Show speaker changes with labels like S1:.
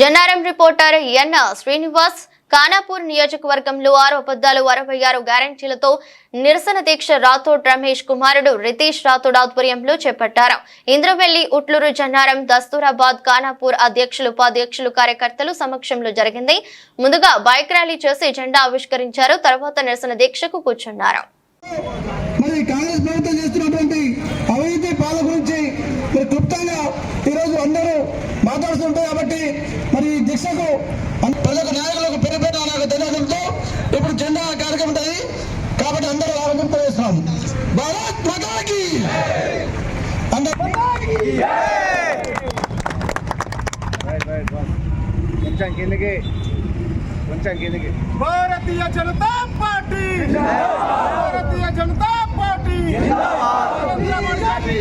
S1: Jannaram reporter N Srinivas Khanapur నియోజకవర్గంలో ఆరు అబద్దాలు అరవై ఆరు గ్యారంటీలతో నిరసన దీక్ష రాథోడ్ రమేష్ కుమారుడు రితీష్ రాథోడ్ ఆధ్వర్యంలో చేపట్టారు. ఇంద్రవెల్లి ఉట్లూరు జన్నారం దస్తూరాబాద్ ఖానాపూర్ అధ్యక్షులు ఉపాధ్యక్షులు కార్యకర్తలు సమక్షంలో జరిగింది. ముందుగా బైక్ ర్యాలీ చేసి జెండా ఆవిష్కరించారు. తర్వాత నిరసన దీక్షకు కూర్చున్నారు.
S2: మరి కాంగ్రెస్ ప్రభుత్వం చేస్తున్నటువంటి అవినీతి పాల గురించి మరి క్లుప్తంగా ఈరోజు అందరూ మాట్లాడుతుంటారు కాబట్టి అన్- ప్రజలకు నాయకులకు పేరు పేరు నాకు తెలియడంతో ఇప్పుడు జెండా కార్యక్రమం ఉంటుంది. కాబట్టి అందరూ ఆరోగ్యం తెలియజేస్తున్నాం భారత్ మాతాకి! అందరూ
S3: కొంచెం కిందకి. కొంచెం కిందకి.
S4: భారతీయ జనతా పార్టీ! భారతీయ జనతా పార్టీ! నరేంద్ర మోడీ గారి